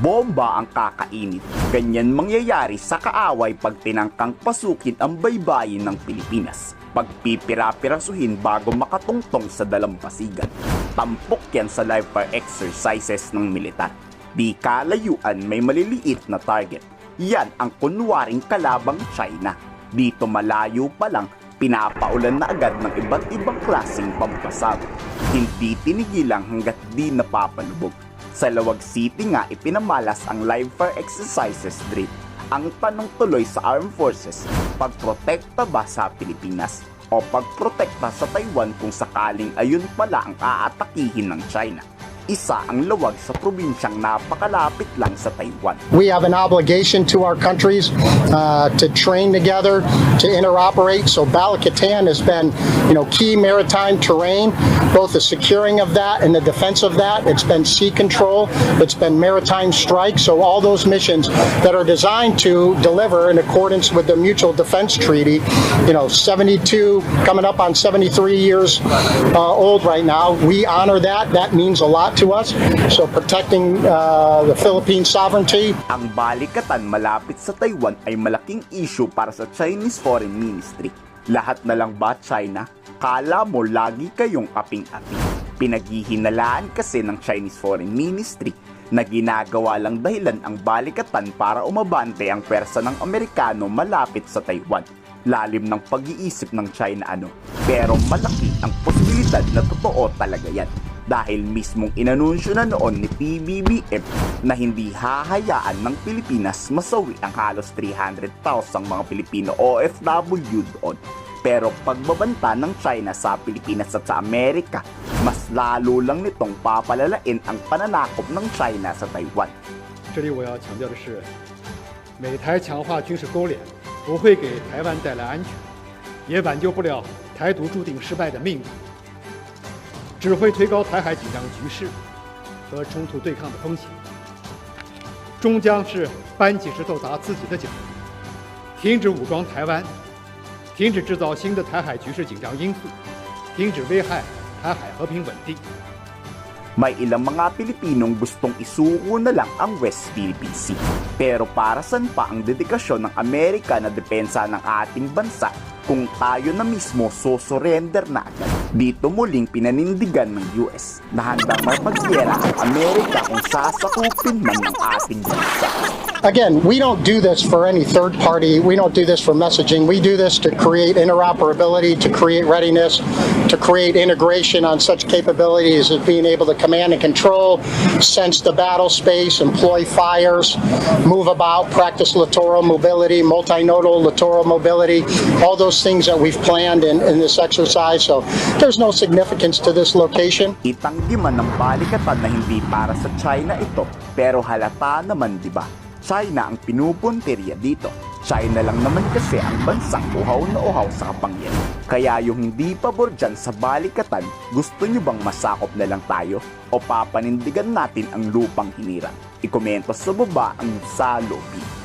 Bomba ang kakainit. Ganyan mangyayari sa kaaway pag tinangkang pasukin ang baybayin ng Pilipinas. Pagpipira-pirasuhin bago makatungtong sa dalampasigan. Tampok yan sa live fire exercises ng militar. Di kalayuan may maliliit na target. Yan ang kunwaring kalabang China. Dito malayo pa lang pinapaulan na agad ng iba't ibang klaseng pampasab. Hindi tinigilang hanggat di napapalubog. Sa Lawag City nga ipinamalas ang live fire exercises drill. Ang tanong tuloy sa Armed Forces, pagprotekta ba sa Pilipinas o pagprotekta sa Taiwan kung sakaling ayun pala ang aatakihin ng China? Isa ang lawag sa probinsyang napakalapit lang sa Taiwan. We have an obligation to our countries uh, to train together, to interoperate. So Balakatan has been, you know, key maritime terrain, both the securing of that and the defense of that. It's been sea control. It's been maritime strike. So all those missions that are designed to deliver in accordance with the Mutual Defense Treaty, you know, 72 coming up on 73 years uh, old right now. We honor that. That means a lot to us. So protecting uh, the Philippine sovereignty, Ang balikatan malapit sa Taiwan ay malaking issue para sa Chinese Foreign Ministry. Lahat na lang ba China? Kala mo lagi kayong aping-aping. Pinaghihinalaan kasi ng Chinese Foreign Ministry na ginagawa lang dahilan ang balikatan para umabante ang pwersa ng Amerikano malapit sa Taiwan. Lalim ng pag-iisip ng China ano. Pero malaki ang posibilidad na totoo talaga yan dahil mismong inanunsyo na noon ni PBBM na hindi hahayaan ng Pilipinas masawi ang halos 300,000 mga Pilipino OFW doon. Pero pagbabanta ng China sa Pilipinas at sa Amerika, mas lalo lang nitong papalalain ang pananakop ng China sa Taiwan. 这里我要强调的是，美台强化军事勾连不会给台湾带来安全，也挽救不了台独注定失败的命运， 只会推高台海紧张局势和冲突对抗的风险，终将是搬起石头砸自己的脚。停止武装台湾，停止制造新的台海局势紧张因素，停止危害台海和平稳定。May ilang mga Pilipinong gustong isuko na lang ang West Philippine Sea. Pero para saan pa ang dedikasyon ng Amerika na depensa ng ating bansa kung tayo na mismo susurrender na agad? Dito muling pinanindigan ng US na handang mapagyera ang Amerika kung sasakupin man ng ating bansa. Again, we don't do this for any third party. We don't do this for messaging. We do this to create interoperability, to create readiness, to create integration on such capabilities as being able to command and control, sense the battle space, employ fires, move about, practice littoral mobility, multinodal littoral mobility, all those things that we've planned in, in this exercise. So there's no significance to this location. Itanggi man ng balikatan na hindi para sa China ito, pero halata naman di ba? China ang pinupuntirya dito. China lang naman kasi ang bansang uhaw na uhaw sa kapangyarihan. Kaya yung hindi pabor dyan sa balikatan, gusto nyo bang masakop na lang tayo? O papanindigan natin ang lupang hinirang? Ikomento sa baba ang salobi.